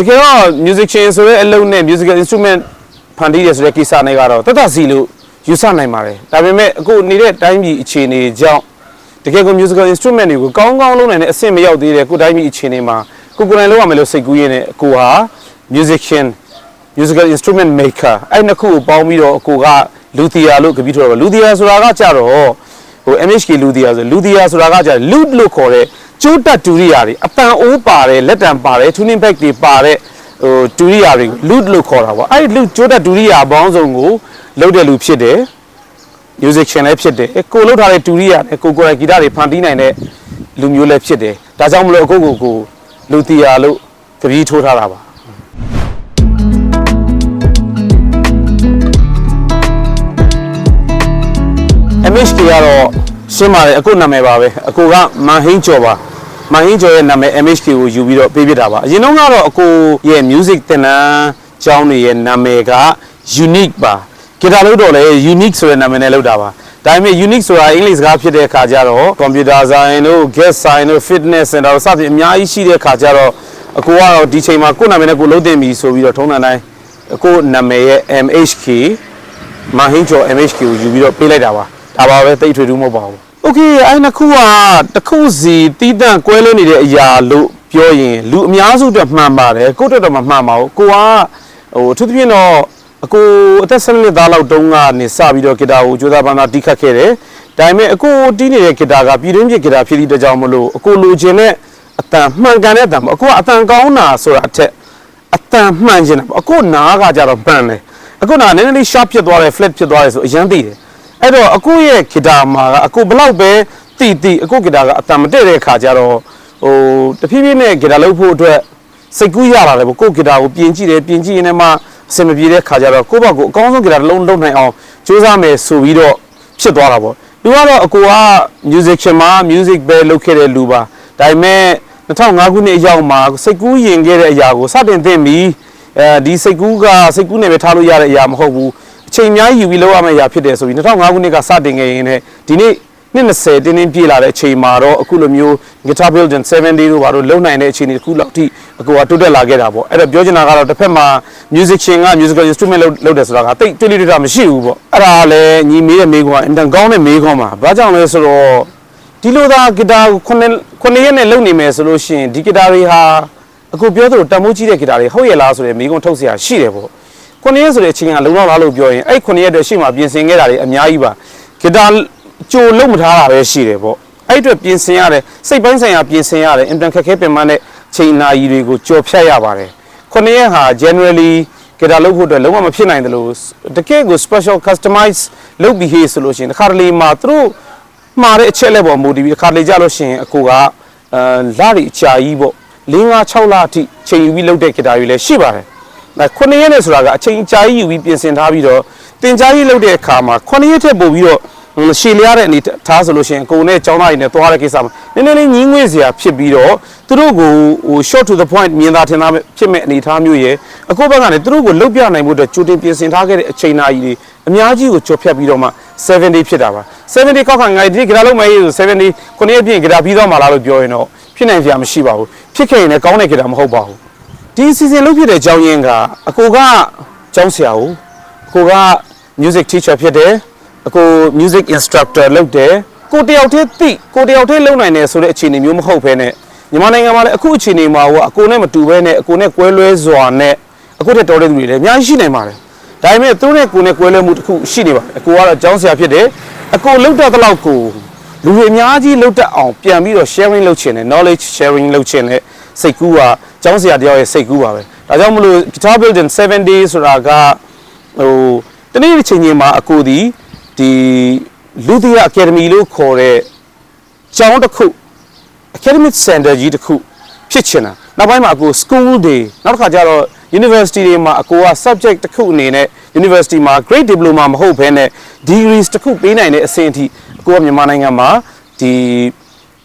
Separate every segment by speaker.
Speaker 1: တကယ်တော့ musician ဆိုတဲ့အလုပ်နဲ့ musical instrument ဖန်တီးရဆိုတဲ့ကိစ္စနဲ့ကတော့တတ်တတ်စီလို့ယူဆနိုင်ပါတယ်ဒါပေမဲ့အခုနေတဲ့တိုင်းပြည်အခြေအနေကြောင့်တကယ်ကို musical instrument တွေကိုကောင်းကောင်းလုပ်နိုင်တဲ့အဆင့်မရောက်သေးတဲ့ကိုတိုင်းပြည်အခြေအနေမှာကိုကိုယ်တိုင်လုပ်ရမယ်လို့စိတ်ကူးရင်းနဲ့အကိုဟာ musician musical instrument maker အဲ့နှစ်ခုကိုပေါင်းပြီးတော့အကိုကလူသီယာလို့ကြပြီးထော်တော့လူသီယာဆိုတာကကြတော့ဟို MHK လူသီယာဆိုလူသီယာဆိုတာကကြ loot လို့ခေါ်တဲ့ ကျိုးတက်တူရိယာတွေအပန်အိုးပါတယ်လက်တံပါတယ် tuning bag တွေပါတယ်ဟိုတူရိယာတွေကို loot လို့ခေါ်တာပေါ့အဲ့ဒီ loot ကျိုးတက်တူရိယာဘောင်းစုံကိုလုပ်တဲ့လူဖြစ်တယ် musician လည်းဖြစ်တယ်ကိုလုပ်ထားတဲ့တူရိယာနဲ့ကိုကိုယ်တိုင်ဂီတတွေဖန်တီးနိုင်တဲ့လူမျိုးလည်းဖြစ်တယ်ဒါကြောင့်မလို့အခုကိုကိုလူသီယာလို့ကြပြီးထိုးထားတာပါ MHK ကတော့ရှင်းပါတယ်အခုနာမည်ပါပဲအခုကမန်ဟင်းကျော်ပါ မန်ဟင်းကျော်ရဲ့နာမည် MHK ကိုယူပြီးတော့ပေးပြတာပါအရင်တော့ကတော့အကိုရဲ့ music သင်တန်းကျောင်းတွေရဲ့နာမည်က unique ပါဂီတာလို့တော့လေ unique ဆိုတဲ့နာမည်နဲ့လုပ်တာပါဒါပေမဲ့ unique ဆိုတာအင်္ဂလိပ်စကားဖြစ်တဲ့အခါကျတော့ computer science တို့ guest science တို့ fitness center တို့စသဖြင့်အများကြီးရှိတဲ့အခါကျတော့အကိုကတော့ဒီချိန်မှာကိုယ့်နာမည်နဲ့ကိုယ်လုပ်တင်ပြီဆိုပြီးတော့ထုံးတန်တိုင်းကိုယ့်နာမည်ရဲ့ MHK မဟင်းကျော် MHK ကိုယူပြီးတော့ပေးလိုက်တာပါဒါပါပဲတိတ်ထွေထူးမဟုတ်ပါဘူး โอเคအဲ့နှစ်ခုကတစ်ခုစီတီးတန့်ကွဲလွဲနေတဲ့အရာလို့ပြောရင်လူအများစုအတွက်မှန်ပါတယ်ကိုယ့်အတွက်တော့မမှန်ပါဘူးကိုကဟိုအထူးသဖြင့်တော့အကိုအသက်7နှစ်သားလောက်တုန်းကနေစပြီးတော့ဂီတာကိုကြိုးစားပန်းစားတီးခတ်ခဲ့တယ်ဒါပေမဲ့အကိုတီးနေတဲ့ဂီတာကပြည်တွင်းပြည်ဂီတာဖြစ်သည့်တကြောင်မလို့အကိုလိုချင်တဲ့အတန်မှန်ကန်တဲ့အတန်ပေါ့အကိုကအတန်ကောင်းတာဆိုတာအထက်အတန်မှန်ချင်တာပေါ့အကိုနားကကြတော့မှန်တယ်အခုနာနည်းနည်းလေး sharp ဖြစ်သွားတယ် flat ဖြစ်သွားတယ်ဆိုအရင်သိတယ် အဲ့တော့အခုရဲ့ဂီတာမှာကအခုဘလောက်ပဲတီတီအခုဂီတာကအတန်မတည့်တဲ့အခါကျတော့ဟိုတဖြည်းဖြည်းနဲ့ဂီတာလုပ်ဖို့အတွက်စိတ်ကူးရလာတယ်ပေါ့ကိုယ်ဂီတာကိုပြင်ကြည့်တယ်ပြင်ကြည့်ရင်လည်းမှအဆင်မပြေတဲ့ခါကျတော့ကိုယ့်ဘက်ကိုအကောင်းဆုံးဂီတာတစ်လုံးလုပ်နိုင်အောင်ကြိုးစားမယ်ဆိုပြီးတော့ဖြစ်သွားတာပေါ့သူကတော့အကိုက musician မှာ music ပဲလုပ်ခဲ့တဲ့လူပါဒါပေမဲ့2005ခုနှစ်အရောက်မှာစိတ်ကူးယင်ခဲ့တဲ့အရာကိုစတင်သင့်ပြီးအဲဒီစိတ်ကူးကစိတ်ကူးနဲ့ပဲထားလို့ရတဲ့အရာမဟုတ်ဘူး အချိန်အများကြီးယူပြီးလုပ်ရမယ့်အရာဖြစ်တယ်ဆိုပြီး2005ခုနှစ်ကစတင်ခဲ့ရင်လည်းဒီနေ့နှစ်20တင်းတင်းပြည့်လာတဲ့အချိန်မှာတော့အခုလိုမျိုး guitar build and 7 day တို့ဘာလို့လုံနိုင်တဲ့အချိန်တွေတစ်ခုလောက်ထိအကူကတိုးတက်လာခဲ့တာပေါ့အဲ့တော့ပြောချင်တာကတော့တစ်ဖက်မှာ musician က musical instrument လုပ်လုပ်တယ်ဆိုတာကတိတ်တွေ့တွေ့တွေ့မရှိဘူးပေါ့အဲ့ဒါလည်းညီမေးတဲ့မေးခွန်းကအင်တန်ကောင်းတဲ့မေးခွန်းပါဘာကြောင့်လဲဆိုတော့ဒီလိုသာဂီတာကိုခုနှစ်ခုနှစ်ရက်နဲ့လုပ်နေမယ်ဆိုလို့ရှိရင်ဒီဂီတာတွေဟာအခုပြောသလိုတန်မိုးကြီးတဲ့ဂီတာတွေဟုတ်ရဲ့လားဆိုတဲ့မေးခွန်းထုတ်เสียရှိတယ်ပေါ့ ခုနှစ်ရက်ဆိုတဲ့အချိန်ကလုံလောက်လားလို့ပြောရင်အဲ့ခုနှစ်ရက်တည်းရှေ့မှာပြင်ဆင်ခဲ့တာတွေအများကြီးပါဂီတာကြိုလုံးမထားတာပဲရှိတယ်ပေါ့အဲ့အတွက်ပြင်ဆင်ရတယ်စိတ်ပိုင်းဆိုင်ရာပြင်ဆင်ရတယ်အင်တန်ခက်ခဲပင်ပန်းတဲ့ချိန်နာရီတွေကိုကြော်ဖြတ်ရပါတယ်ခုနှစ်ရက်ဟာ generally ဂီတာလုပ်ဖို့အတွက်လုံးဝမဖြစ်နိုင်တယ်လို့တကယ်ကို special customize လုပ်ပြီးဟေးဆိုလို့ရှိရင်တစ်ခါတလေမှာသူတို့မှားတဲ့အချက်လက်ပေါ်မူတည်ပြီးတစ်ခါတလေကြလို့ရှိရင်အကိုကအဲလာရီအကြာကြီးပေါ့၄၅6လအထိချိန်ယူပြီးလုပ်တဲ့ဂီတာတွေလည်းရှိပါတယ်ဒါ ခုနှစ်ရက်နဲ့ဆိုတာကအချိန်အကြာကြီးယူပြီးပြင်ဆင်ထားပြီးတော့တင်ကြားကြီးလုပ်တဲ့အခါမှာခုနှစ်ရက်ထက်ပိုပြီးတော့ရှည်လျားတဲ့အနေထားဆိုလို့ရှိရင်ကိုယ်နဲ့ကျောင်းသားတွေနဲ့သွားတဲ့ကိစ္စမှာနည်းနည်းလေးညင်းငွေ့စရာဖြစ်ပြီးတော့သူတို့ကိုဟို short to the point မြင်သာထင်သာဖြစ်မဲ့အနေထားမျိုးရဲ့အခုဘက်ကလည်းသူတို့ကိုလုတ်ပြနိုင်မှုအတွက်ကြိုတင်ပြင်ဆင်ထားခဲ့တဲ့အချိန်နာကြီးတွေအများကြီးကိုကြော်ဖြတ်ပြီးတော့မှ70ဖြစ်တာပါ70ကောက်ခံငါဒီဂရာလုံးမရေးဆို70ခုနှစ်ပြည့်ဂရာပြီးတော့မှလားလို့ပြောရင်တော့ဖြစ်နိုင်ကြမရှိပါဘူးဖြစ်ခဲ့ရင်လည်းကောင်းတဲ့ဂရာမဟုတ်ပါဘူး ဒီစီစဉ်လုပ်ဖြစ်တဲ့အကြောင်းရင်းကအကိုကကျောင်းဆရာကိုအကိုက music teacher ဖြစ်တယ်အကို music instructor လုပ်တယ်ကိုတယောက်တည်းသိကိုတယောက်တည်းလုပ်နိုင်တယ်ဆိုတဲ့အခြေအနေမျိုးမဟုတ်ဘဲနဲ့မြန်မာနိုင်ငံမှာလည်းအခုအခြေအနေမှာဟိုအကိုနဲ့မတူဘဲနဲ့အကိုနဲ့ကွဲလွဲစွာနဲ့အခုတက်တော်တဲ့သူတွေလည်းအများကြီးရှိနိုင်ပါတယ်ဒါပေမဲ့သူတို့နဲ့ကိုယ်နဲ့ကွဲလွဲမှုတစ်ခုရှိနေပါတယ်အကိုကတော့ကျောင်းဆရာဖြစ်တယ်အကိုလုတ်တဲ့တလောက်ကိုလူတွေအများကြီးလုတ်တတ်အောင်ပြန်ပြီးတော့ sharing လုပ်ချင်တယ် knowledge sharing လုပ်ချင်တဲ့စိတ်ကူးက ကျောင်းဆရာတယောက်ရဲ့စိတ်ကူးပါပဲဒါကြောင့်မလို့ guitar building 7 days ဆိုတာကဟိုတနေ့တစ်ချိန်ချင်းမှာအကိုဒီဒီလူသီယာအကယ်ဒမီလို့ခေါ်တဲ့ကျောင်းတစ်ခု academic center ကြီးတစ်ခုဖြစ်ချင်တာနောက်ပိုင်းမှာအကို school day နောက်တစ်ခါကျတော့ university တွေမှာအကိုက subject တစ်ခုအနေနဲ့ university မှာ grade diploma မဟုတ်ဘဲနဲ့ degrees တစ်ခုပေးနိုင်တဲ့အဆင့်အထိအကိုကမြန်မာနိုင်ငံမှာဒီ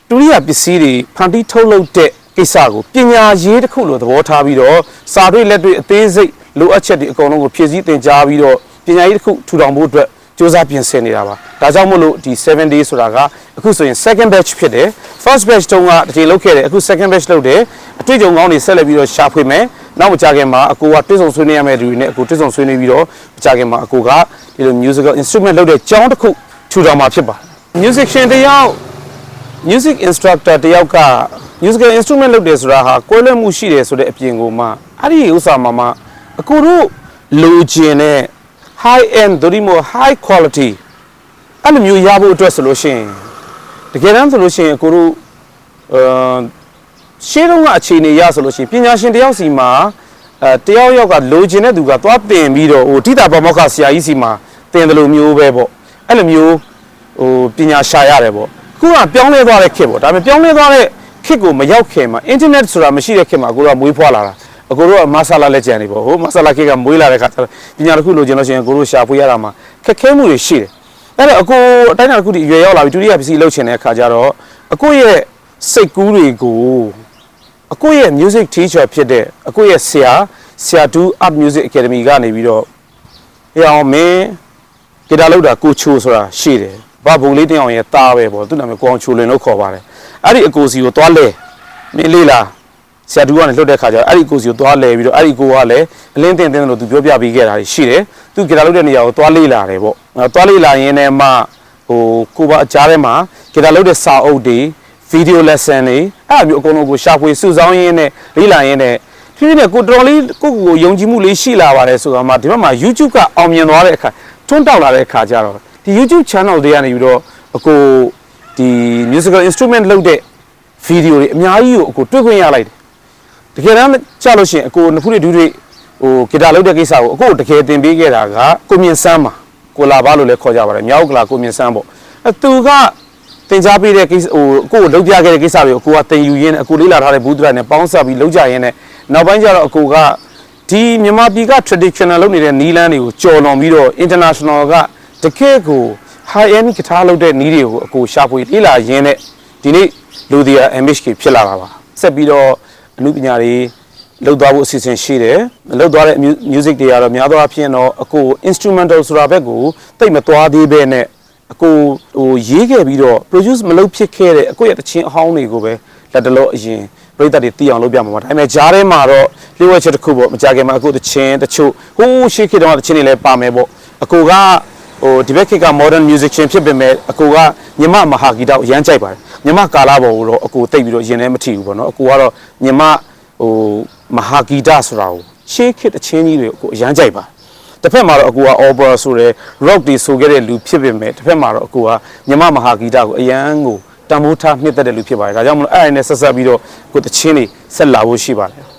Speaker 1: တူရိယာပစ္စည်းတွေဖန်တီးထုတ်လုပ်တဲ့ ကိစ္စကိုပညာရေးတစ်ခုလိုသဘောထားပြီးတော့စာတွေ့လက်တွေ့အသေးစိတ်လိုအပ်ချက်တွေအကုန်လုံးကိုဖြည့်ဆည်းသင်ကြားပြီးတော့ပညာရေးတစ်ခုထူထောင်ဖို့အတွက်စူးစမ်းပြင်ဆင်နေတာပါဒါကြောင့်မို့လို့ဒီ7 days ဆိုတာကအခုဆိုရင် second batch ဖြစ်တယ် first batch တုန်းကတစ်ချိန်လုပ်ခဲ့တယ်အခု second batch လုပ်တယ်အတွေ့အကြုံကောင်းတွေဆက်လက်ပြီးတော့ရှာဖွေမယ်နောက်မကြခင်မှာအကိုကတွေ့ဆုံဆွေးနွေးရမယ့်လူတွေနဲ့အကိုတွေ့ဆုံဆွေးနွေးပြီးတော့မကြခင်မှာအကိုကဒီလို musical instrument လုပ်တဲ့ကျောင်းတစ်ခုထူထောင်မှာဖြစ်ပါတယ် musician တယောက် music instructor တယောက်က musical instrument လုပ်တယ်ဆိုတာဟာကွဲလွဲမှုရှိတယ်ဆိုတဲ့အပြင်ကိုမှအဲ့ဒီဥစ္စာမှာမှအကူတို့လိုချင်တဲ့ high end တို့ဒီမို့ high quality အဲ့လိုမျိုးရဖို့အတွက်ဆိုလို့ရှိရင်တကယ်တမ်းဆိုလို့ရှိရင်အကူတို့အာရှင်းတော့ကအခြေအနေရဆိုလို့ရှိရင်ပညာရှင်တယောက်စီမှာအဲတယောက်ယောက်ကလိုချင်တဲ့သူကသွားတင်ပြီးတော့ဟိုတိတာပမောက္ခဆရာကြီးစီမှာတင်တယ်လို့မျိုးပဲပေါ့အဲ့လိုမျိုးဟိုပညာရှာရတယ်ပေါ့အခုကပြောင်းလဲသွားတဲ့ခေတ်ပေါ့ဒါပေမဲ့ပြောင်းလဲသွားတဲ့ ခေတ်ကိုမရောက်ခင်မှာ internet ဆိုတာမရှိတဲ့ခေတ်မှာကိုတို့ကမွေးဖွားလာတာအကိုတို့ကမဆလာလက်ကျန်နေပေါ့ဟိုမဆလာခေတ်ကမွေးလာတဲ့ခါကျတော့ပညာတစ်ခုလိုချင်လို့ရှိရင်ကိုတို့ရှာဖွေရတာမှာခက်ခဲမှုတွေရှိတယ်အဲ့တော့အကိုအတိုင်းအတာတစ်ခုဒီအရွယ်ရောက်လာပြီဒုတိယပစ္စည်းလှုပ်ချင်တဲ့အခါကျတော့အကိုရဲ့စိတ်ကူးတွေကိုအကိုရဲ့ music teacher ဖြစ်တဲ့အကိုရဲ့ဆရာဆရာတူ art music academy ကနေပြီးတော့ဟေ့အောင်မင်းဂီတာလောက်တာကိုချိုဆိုတာရှိတယ်ဘာဘုံလေးတင်အောင်ရဲ့တားပဲပေါ့သူ့နာမည်ကိုအောင်ချိုလင်လို့ခေါ်ပါတယ် အဲ့ဒီအကိုစီကိုသွားလဲမင်းလေးလားဆရာတူကနေလွတ်တဲ့ခါကျတော့အဲ့ဒီအကိုစီကိုသွားလဲပြီးတော့အဲ့ဒီအကိုကလည်းအလင်းတင်တင်လို့သူပြောပြပေးခဲ့တာရှိတယ်သူဂီတာလောက်တဲ့နေရာကိုသွားလေးလာတယ်ပေါ့အဲ့သွားလေးလာရင်းနဲ့မှဟိုကိုပါအကြားထဲမှာဂီတာလောက်တဲ့စာအုပ်တွေ video lesson တွေအဲ့အမျိုးအကုန်လုံးကိုရှာဖွေစုဆောင်းရင်းနဲ့လေ့လာရင်းနဲ့ဖြည်းဖြည်းနဲ့ကိုတော်လေးကိုကိုကိုယုံကြည်မှုလေးရှိလာပါတယ်ဆိုတာမှဒီဘက်မှာ YouTube ကအောင်မြင်သွားတဲ့အခါထွန်းတောက်လာတဲ့အခါကျတော့ဒီ YouTube channel တွေကနေပြီးတော့အကို ဒီ musical instrument လုပ်တဲ့ video တွေအများကြီးကိုအကိုတွေ့ခွင့်ရလိုက်တယ်တကယ်တမ်းကြလို့ရှိရင်အကိုနှစ်ဖူးတွေဒူးတွေဟိုဂီတာလုပ်တဲ့ကိစ္စကိုအကိုတကယ်သင်ပေးခဲ့တာကကိုမြင့်စမ်းပါကိုလာပါလို့လည်းခေါ်ကြပါတယ်မြောက်ကလာကိုမြင့်စမ်းပေါ့အဲသူကတင် जा ပေးတဲ့ကိစ္စဟိုအကိုကိုလုံးပြခဲ့တဲ့ကိစ္စတွေကိုအကိုကတင်ယူရင်းနဲ့အကိုလေးလာထားတဲ့ဘူးဒရာနဲ့ပေါင်းစပ်ပြီးလုံးကြရင်းနဲ့နောက်ပိုင်းကျတော့အကိုကဒီမြန်မာပြည်က traditional လုပ်နေတဲ့နီးလန်းတွေကိုကြော်လွန်ပြီးတော့ international ကတကယ့်ကို high end ကထားလုပ်တဲ့နီးတွေကိုအကိုရှာဖွေလေးလာရင်းနဲ့ဒီနေ့လူဒီယာ MHK ဖြစ်လာတာပါဆက်ပြီးတော့အမှုပညာတွေလောက်သွားဖို့အစီအစဉ်ရှိတယ်လောက်သွားတဲ့ music တွေကတော့များသောအားဖြင့်တော့အကို instrumental ဆိုတာဘက်ကိုတိတ်မသွားသေးပဲနဲ့အကိုဟိုရေးခဲ့ပြီးတော့ produce မလုပ်ဖြစ်ခဲ့တဲ့အကိုရဲ့တခြင်းအဟောင်းတွေကိုပဲလက်တလို့အရင်ပရိသတ်တွေသိအောင်လုပ်ပြမှာပါဒါပေမဲ့ဂျားထဲမှာတော့လျှို့ဝှက်ချက်တစ်ခုပေါ့မကြခင်မှာအကိုတခြင်းတချို့ဟိုးရှေ့ခေတ်တုန်းကတခြင်းတွေလည်းပါမယ်ပေါ့အကိုက ဟိုဒီဘက်ခေတ်က modern musician ဖြစ်ပေမဲ့အကိုကညီမမဟာဂီတကိုအရန်ကြိုက်ပါတယ်ညီမကာလာပေါ်ကိုတော့အကိုတိတ်ပြီးတော့ရင်ထဲမထီဘူးပေါ့နော်အကိုကတော့ညီမဟိုမဟာဂီတဆိုတာကိုရှေ့ခေတ်တခြင်းကြီးတွေကိုအကိုအရန်ကြိုက်ပါတယ်တစ်ဖက်မှာတော့အကူက opera ဆိုတဲ့ rock တွေဆိုခဲ့တဲ့လူဖြစ်ပေမဲ့တစ်ဖက်မှာတော့အကူကမြမမဟာဂီတကိုအရန်ကိုတန်ဖိုးထားနှစ်သက်တဲ့လူဖြစ်ပါတယ်ဒါကြောင့်မလို့အဲ့အရင်နဲ့ဆက်ဆက်ပြီးတော့ကိုတချင်းတွေဆက်လာဖို့ရှိပါတယ်